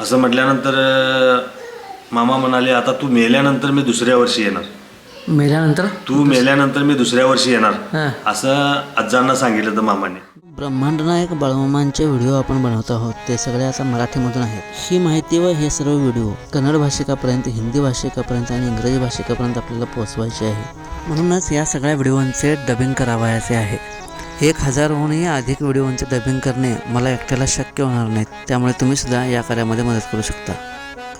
असं म्हटल्यानंतर मामा म्हणाले आता तू मेल्यानंतर मी दुसऱ्या वर्षी येणार. मेल्यानंतर? तू मेल्यानंतर मी दुसऱ्या वर्षी येणार. असं आजांना सांगितलं होतं मामाने. ब्रह्मांड नायक बाळमामांचे व्हिडिओ आपण बनवत आहोत. ते सगळे आता मराठीमधून आहेत. ही माहिती व हे सर्व व्हिडिओ कन्नड भाषिकापर्यंत हिंदी भाषिकापर्यंत आणि इंग्रजी भाषिकापर्यंत आपल्याला पोहोचवायचे आहे. म्हणूनच या सगळ्या व्हिडिओंचे डबिंग करावयाचे आहे. एक हजारहूनही अधिक व्हिडिओंचे डबिंग करणे मला एकट्याला शक्य होणार नाहीत त्यामुळे तुम्ही सुद्धा या कार्यामध्ये मदत करू शकता.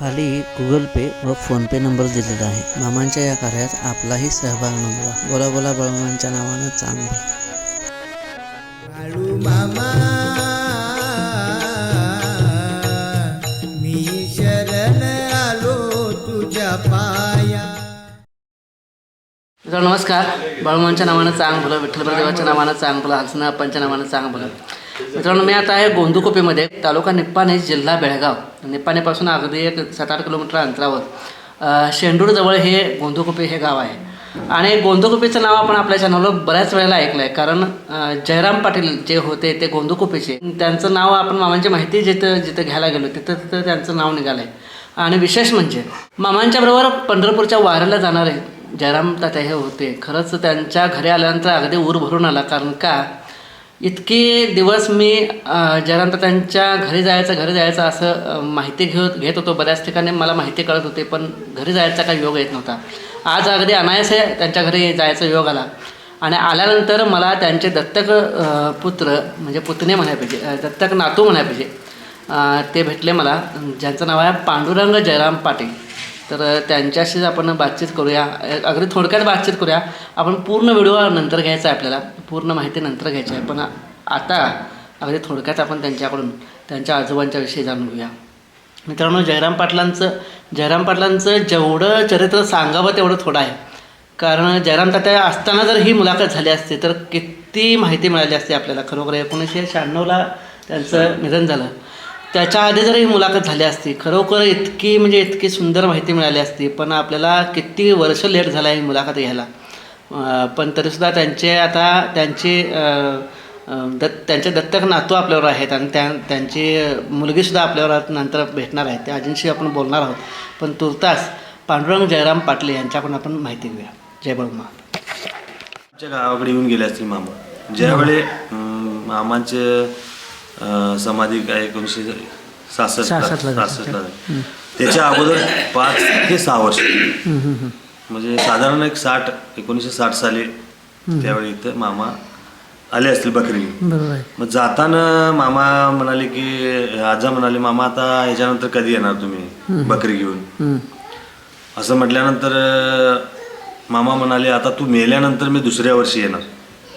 खाली गुगल पे व फोनपे नंबर दिलेला आहे. मामांच्या या कार्यात आपलाही सहभाग नोंदवा. बोला बोला बाळमामांच्या नावानं चांगलं. बाळू मामा मी शरण आलो तुझ्या पाया. मित्रांनो नमस्कार. बाळूमांच्या नावानं चांग बोला विठ्ठलप्रदेवाच्या नावानं चांग बोला हलसनाप्पांच्या नावानं चांग बोला मित्रांनो मी आता आहे गोंदुकोपेमध्ये तालुका निप्पाणी जिल्हा बेळगाव. निप्पाणीपासून अगदी एक सात आठ किलोमीटर अंतरावर. शेंडूरजवळ हे गोंदुकोपे हे गाव आहे. आणि गोंदुकोपेचं नाव आपण आपल्या चॅनलवर बऱ्याच वेळेला ऐकलं आहे कारण जयराम पाटील जे होते ते गोंदुकोपेचे. त्यांचं नाव आपण मामांची माहिती जिथं जिथं घ्यायला गेलो तिथं तिथं त्यांचं नाव निघालं आहे आणि विशेष म्हणजे मामांच्या बरोबर पंढरपूरच्या वाऱ्याला जाणारे जयराम तात्या हे होते. खरंच त्यांच्या घरी आल्यानंतर अगदी ऊर भरून आला. कारण का? इतके दिवस मी अं, जयराम तात्यांच्या घरी जायचं घरी जायचं असं माहिती घेत घेत होतो. बऱ्याच ठिकाणी मला माहिती कळत होते पण घरी जायचा काही योग येत नव्हता. आज अगदी अनायसे त्यांच्या घरी जायचा योग आला. आणि आल्यानंतर मला त्यांचे दत्तक पुत्र म्हणजे पुतणे म्हणाय पाहिजे दत्तक नातू म्हणाय पाहिजे ते भेटले मला. ज्यांचं नाव आहे पांडुरंग जयराम पाटील. तर त्यांच्याशीच आपण बातचीत करूया. अगदी थोडक्यात बातचीत करूया. आपण पूर्ण व्हिडिओ नंतर घ्यायचा आहे आपल्याला. पूर्ण माहिती नंतर घ्यायची आहे. पण आता अगदी थोडक्यात आपण त्यांच्याकडून त्यांच्या आजोबांच्या विषयी जाणून घेऊया. मित्रांनो जयराम पाटलांचं जयराम पाटलांचं जेवढं चरित्र सांगावं तेवढं थोडं आहे. कारण जयराम तात्या असताना जर ही मुलाखत झाली असती तर किती माहिती मिळाली असती आपल्याला. खरोखर एकोणीसशे शहाण्णवला त्यांचं निधन झालं. त्याच्या आधी जर ही मुलाखत झाली असती खरोखर इतकी म्हणजे इतकी सुंदर माहिती मिळाली असती पण आपल्याला किती वर्ष लेट झाला ही मुलाखत घ्यायला. पण तरीसुद्धा त्यांचे आता त्यांची दत् दत्त त्यांचे दत्तक नातू आपल्यावर आहेत आणि त्या त्यांची मुलगीसुद्धा आपल्यावर नंतर भेटणार आहे. त्या आजींशी आपण बोलणार आहोत. पण तुर्तास पांडुरंग जयराम पाटले यांच्याकडून आपण माहिती घेऊया. जय बळमा आमच्या गावाकडे येऊन गेले असतील मामा. ज्यावेळी मामांचे समाधी काय एकोणीसशे सहासष्टला झाली. त्याच्या अगोदर पाच ते सहा वर्ष. म्हणजे साधारण एक साठ एकोणीसशे साठ साली त्यावेळी इथं मामा आले असतील बकरी मग जाताना मामा म्हणाले की आजा म्हणाले मामा आता ह्याच्यानंतर कधी येणार तुम्ही बकरी घेऊन? असं म्हटल्यानंतर मामा म्हणाले आता तू मेल्यानंतर मी दुसऱ्या वर्षी येणार.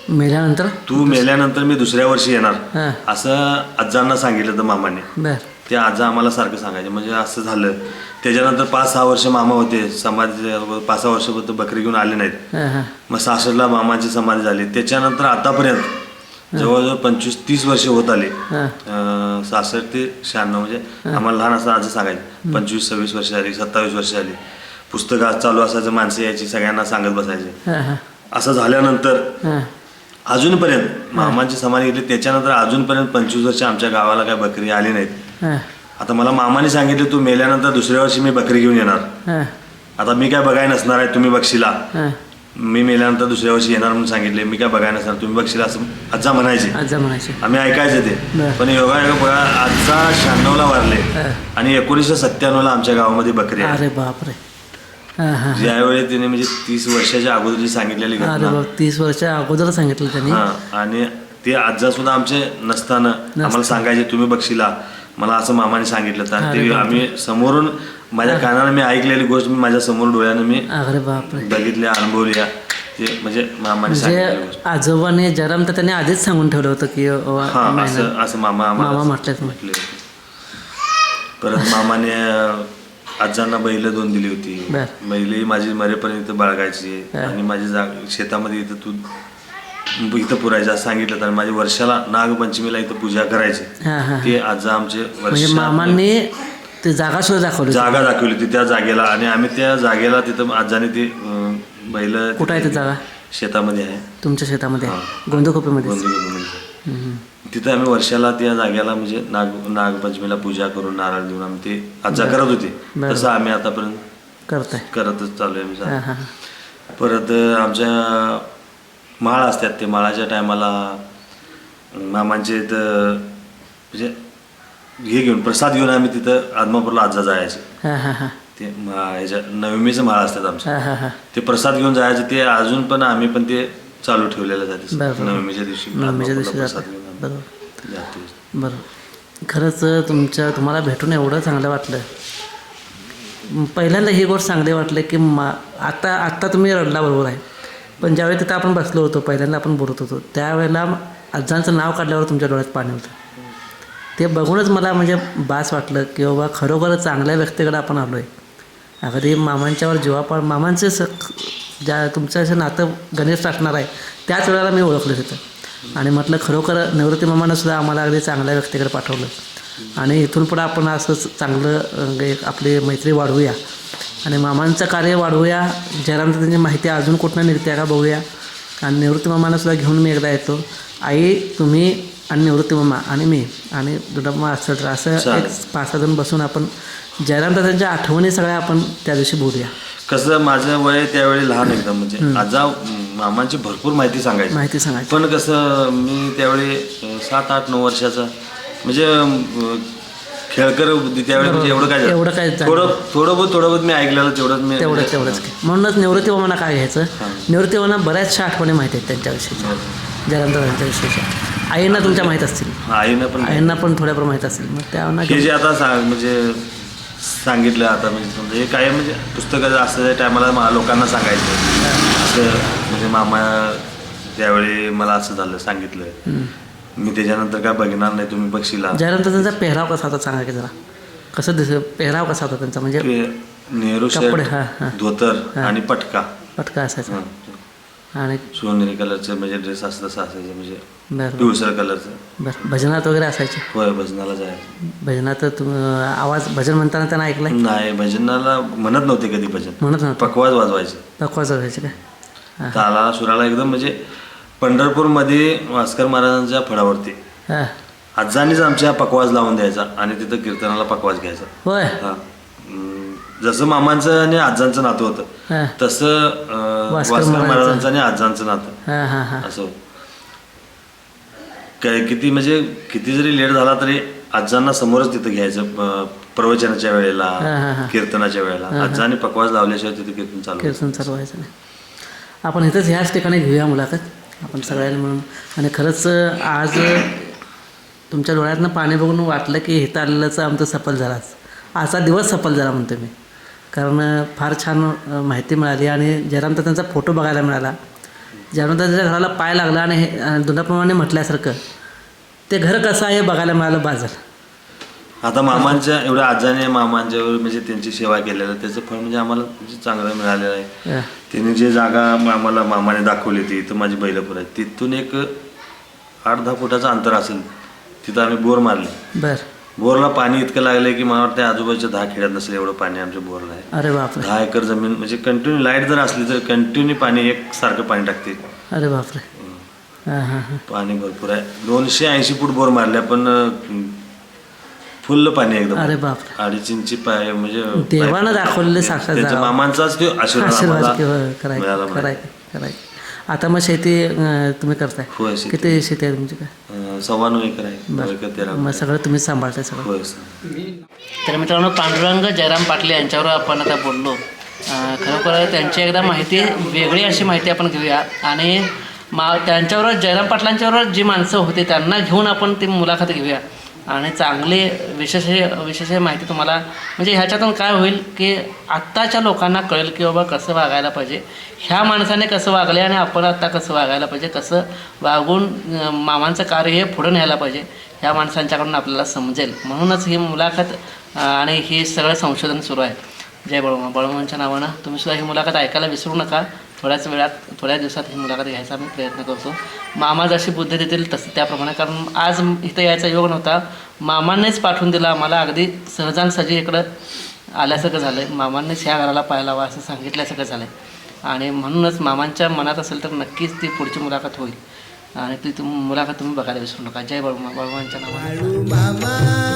मेल्यानंतर? तू मेल्यानंतर मी दुसऱ्या वर्षी येणार. हां. असं आजांना सांगितलं होतं मामाने. बर. ते आजा आम्हाला सारखं सांगायचे. म्हणजे असं झालं. त्याच्यानंतर पाच सहा वर्ष मामा होते. समाधी पाच सहा वर्ष होतं बकरी घेऊन आले नाहीत. हां हां. मग सासरला मामाची समाधी झाली. त्याच्यानंतर आतापर्यंत जवळजवळ पंचवीस तीस वर्ष होत आले. अं, सासष्ट ते शहाण्णव. म्हणजे आम्हाला लहान असं आज सांगायचे. पंचवीस सव्वीस वर्ष झाली सत्तावीस वर्ष झाली. पुस्तकं आज चालू असायचं. माणसं यायची सगळ्यांना सांगत बसायचे. हां हां. असं झाल्यानंतर हां. अजूनपर्यंत मामाची समाधी घेतली. त्याच्यानंतर अजूनपर्यंत पंचवीस वर्ष आमच्या गावाला काय बकरी आली नाहीत. आता मला मामाने सांगितलं तू मेल्यानंतर दुसऱ्या वर्षी मी बकरी घेऊन येणार. आता मी काय बघाय नसणार आहे तुम्ही बक्षीला. मी मेल्यानंतर दुसऱ्या वर्षी येणार म्हणून सांगितले. मी काय बघाय नसणार तुम्ही बक्षीला असं आजा म्हणायचे. आम्ही ऐकायचं ते. पण योगा बघा आजचा शहाण्णवला वारले. आणि एकोणीसशे सत्त्याण्णवला आमच्या गावामध्ये बकरी अरे बापरे. ज्यावेळी तिने म्हणजे तीस वर्षाच्या अगोदर सांगितलेली अरे घटना. बाप तीस वर्ष अगोदर सांगितलं त्यांनी? हा आणि ते आजा सुद्धा आमचे नसताना आम्हाला सांगायचे तुम्ही बक्षीला मला असं मामाने सांगितलं तर ते आम्ही समोरून माझ्या कानाने मी ऐकलेली गोष्ट मी माझ्यासमोर डोळ्यानं मी अरे बापरे बघितल्या अनुभवल्या ते म्हणजे मामाने सांगितलेली म्हणजे गोष्ट. आजोबाने जराम तर त्याने आधीच सांगून ठेवलं होतं की अ, हा असं असं मामा आम्हाला मामा म्हटलं. म्हटले होते. परत मामाने अं, आजांना बैल दोन दिली होती. बर. बैल माझी मरेपर्यंत बाळगायची. हा. आणि माझी जाग शेतामध्ये इथं तू इथं पुरायचं असं सांगितलं तर माझी वर्षाला नागपंचमीला इथं पूजा करायची. हां हां ते आजा आमचे म्हणजे वर्ष मामांनी ते जागा सुद्धा दाखवली जागा दाखवली होती त्या जागेला. आणि आम्ही त्या जागेला तिथं आजाने ती अं, बैल कुठं आहे ती जागा? शेतामध्ये आहे. तुमच्या शेतामध्ये हां. गोंदकोपेमध्ये गोंदवलीमध्ये. हम्म. तिथं आम्ही वर्षाला त्या जाग्याला म्हणजे नाग नागपंचमीला पूजा करून नारळ देऊन आम्ही ते आजा करत होते. तसं आम्ही आतापर्यंत करताय. करतच चालू आहे आम्ही परत आमच्या माळ असतात ते माळाच्या टायमाला मामांचे इथं म्हणजे हे घेऊन प्रसाद घेऊन आम्ही तिथं आदमापूरला आजा जायचे. ते ह्याच्या नवमीचं माळ असतात आमच्या ते प्रसाद घेऊन जायचे. ते अजून पण आम्ही पण ते चालू ठेवलेलं बरं, जाते बरं. नवमीच्या दिवशी नवमीच्या दिवशी जाता. बरोबर. जातो. बरं खरंच तुमच्या तुम्हाला भेटून एवढं चांगलं वाटलं. पहिल्यांदा ही गोष्ट चांगली वाटली की मा आता आत्ता तुम्ही रडला बरोबर आहे. पण ज्यावेळी तिथं आपण बसलो होतो पहिल्यांदा आपण बोलत होतो त्यावेळेला आजांचं नाव काढल्यावर तुमच्या डोळ्यात पाणी होतं. ते बघूनच मला म्हणजे बास वाटलं की बाबा खरोखर चांगल्या व्यक्तीकडे आपण आलो आहे अगदी मामांच्यावर जीवापाळ मामांचे स ज्या तुमचं असं नातं घनिष्ठ असणार आहे त्याच वेळेला मी ओळखलं तिथं. आणि म्हटलं खरोखर निवृत्ती मामानं सुद्धा आम्हाला अगदी चांगल्या व्यक्तीकडे पाठवलं. आणि इथून पुढं आपण असंच चांगलं एक आपली मैत्री वाढवूया. आणि मामांचं कार्य वाढवूया. जयराम त्यांची माहिती अजून कुठनं निघते का बघूया. आणि निवृत्ती मामांना सुद्धा घेऊन मी एकदा येतो. आई तुम्ही आणि निवृत्ती मामा आणि मी आणि दुडम्मा असं तर असं. एक पाच सहा जण बसून आपण जयराम दादांच्या आठवणी सगळ्या आपण त्या दिवशी बोलूया. कसं माझं वय त्यावेळी लहान एकदम म्हणजे आजा मामांची भरपूर माहिती सांगायची. माहिती सांगायची. पण कसं मी त्यावेळी सात आठ नऊ वर्षाचा म्हणजे अं, खेळकर बुद्धी त्यावेळी म्हणजे एवढं काय. एवढं काय झालं. थोडं थोडं बहुत थोडं बहुत मी ऐकलेलं तेवढंच मी तेवढं तेवढंच. काय म्हणूनच निवृत्ती मामांना काय घ्यायचं? निवृत्ती मामांना बऱ्याचशा आठवणी माहिती आहेत त्यांच्याविषयीच्या जयराम दादांच्या विषयीच्या. आईंना तुमच्या माहीत असतील. आईनं पण आईंना पण थोड्याफार माहीत असतील. मग त्यांना हे जे आता सांग म्हणजे सांगितलं आता म्हणजे समजा हे काय म्हणजे पुस्तकाचं असं त्या टायमाला लोकांना सांगायचं. असं म्हणजे मामा त्यावेळी मला असं झालं सांगितलं. मी त्याच्यानंतर काय बघणार नाही तुम्ही बघशीला जयराम दादांचा पेहराव कसा होता सांगा की जरा. कसं दिस पेहराव कसा होता त्यांचा? म्हणजे नेहरू धोतर आणि पटका. पटका असायचा. आणि सोनेरी कलरचं म्हणजे ड्रेस असं तसं असायचं म्हणजे बरं पिवसर कलरचं. बरं भजनात वगैरे असायचे? होय भजनाला जायचं. भजनात तुम आवाज भजन म्हणताना त्यांना ऐकलंय? नाही भजनाला म्हणत नव्हते कधी भजन. म्हणत नव्हतं? पकवाज वाजवायचे. पकवाच व्हायचे काय? तालाला सुराला एकदम म्हणजे पंढरपूरमध्ये भास्कर महाराजांच्या फळावरती. हां. आजानीच आमच्या पकवाज लावून द्यायचा आणि तिथं कीर्तनाला पकवाज घ्यायचा. होय. हा. अं, जसं मामांचं आणि आजांचं नातं होतं हां. तसं अं, भास्कर महाराजांचं. आणि आजांचं नातं. असं. काय किती म्हणजे किती जरी लेट झाला तरी आजांना समोरच तिथं घ्यायचं प्रवचनाच्या वेळेला. कीर्तनाच्या वेळेला. आजांनी पकवाज लावल्याशिवाय तिथे कीर्तन चालू. कीर्तन चालू व्हायचं नाही. आपण इथंच ह्याच ठिकाणी घेऊया मुलाखत. आपण सगळ्यांनी म्हणून आणि खरंच आज तुमच्या डोळ्यातनं पाणी बघून वाटलं की इथं आलेलंच आमचं सफल झालाच आजचा दिवस सफल झाला म्हणतो मी. कारण फार छान माहिती मिळाली आणि जयराम त्यांचा फोटो बघायला मिळाला. जयराम त्यांच्या घराला पाय लागला आणि हे दुधाप्रमाणे म्हटल्यासारखं. ते घर कसं आहे बघायला मिळालं बाजार आता मामांच्या एवढ्या आजाने मामांच्यावर म्हणजे त्यांची सेवा केलेलं त्याचं फळ म्हणजे आम्हाला म्हणजे चांगलं मिळालेलं आहे. त्यांनी जे जागा आम्हाला मामाने दाखवली ती इथं माझी बैलपूर आहे तिथून एक आठ दहा फुटाचं अंतर असेल तिथं आम्ही बोर मारले. बरं. बोरला पाणी इतकं लागलंय की मला वाटतं आजूबाजूच्या दहा खेड्यात नसेल एवढं पाणी आमच्या बोरला आहे. अरे बापरे. दहा एकर जमीन म्हणजे कंटिन्यू लाइट जर असली तर कंटिन्यू पाणी एक सारखं पाणी टाकते. अरे बापरे. हां हां हां. पाणी भरपूर आहे. दोनशे ऐंशी फूट बोर मारल्या पण फुल्ल पाणी एकदम. अरे बापरे. अडीच इंची पाय म्हणजे देवानं दाखवलेले साक्षात त्यांच्या. मामांचाच तो आशीर्वाद आशीर्वाद आम्हाला किंवा कराय मिळाला कराय कराय आता मग शेती अं, तुम्ही करताय. होय शेती. किती शेती आहे तुमची काय? अं, सव्वा नऊ एकर आहे. नऊ एकर तेरा मग सगळं तुम्हीच सांभाळताय सगळं. होय सर. तर मित्रांनो पांडुरंग जयराम पाटले यांच्यावर आपण आता बोललो. अं, खरोखर त्यांची एकदा माहिती वेगळी अशी माहिती आपण घेऊया. आणि मा त्यांच्यावर जयराम पाटलांच्यावर जी माणसं होती त्यांना घेऊन आपण ती मुलाखत घेऊया. आणि चांगले विशेष विशेष माहिती तुम्हाला म्हणजे ह्याच्यातून काय होईल की आत्ताच्या लोकांना कळेल की बाबा कसं वागायला पाहिजे. ह्या माणसाने कसं वागले आणि आपण आत्ता कसं वागायला पाहिजे कसं वागून मामांचं कार्य हे पुढं न्यायला पाहिजे ह्या माणसांच्याकडून आपल्याला समजेल. म्हणूनच ही मुलाखत आणि हे सगळं संशोधन सुरू आहे. जय बळमा बळमांच्या नावानं तुम्हीसुद्धा ही मुलाखत ऐकायला विसरू नका. थोड्याच वेळात थोड्या दिवसात ही मुलाखत घ्यायचा मी प्रयत्न करतो. मामा जशी बुद्धी देतील तसं त्याप्रमाणे कारण आज इथं यायचा योग नव्हता. मामांनीच पाठवून दिला. आम्हाला अगदी सहजानसहजी इकडं आल्यासारखं झालं आहे मामांनीच ह्या घराला पाहायला हवा असं सांगितल्यासारखं झालं आहे आणि म्हणूनच मामांच्या मनात असेल तर नक्कीच ती पुढची मुलाखत होईल. आणि ती तुम मुलाखत तुम्ही बघायला विसरू नका. जय बाळू बाळूमांच्या नावाने.